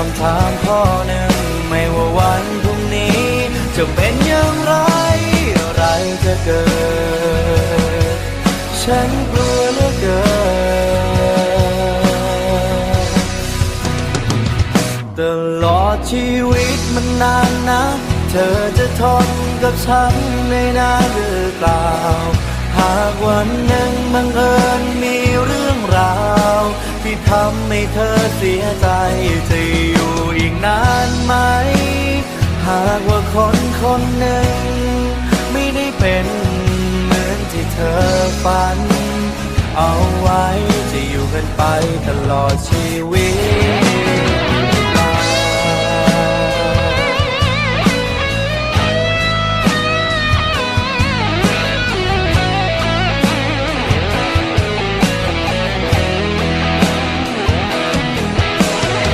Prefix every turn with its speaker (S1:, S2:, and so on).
S1: คำถามข้อหนึ่งไม่ว่าวันพรุ่งนี้ จะเป็นอย่างไร อะไรจะเกิด ฉันกลัวเหลือเกินตลอดชีวิตมันนานนะเธอจะทนกับฉันได้นานหรือเปล่า หากวันหนึ่งบังเอิญมีเรื่องราว ที่ทำให้เธอเสียใจจะ นานไหม หากว่าคนคนหนึ่ง ไม่ได้เป็นเหมือนที่เธอฝัน เอาไว้จะอยู่กันไปตลอดชีวิต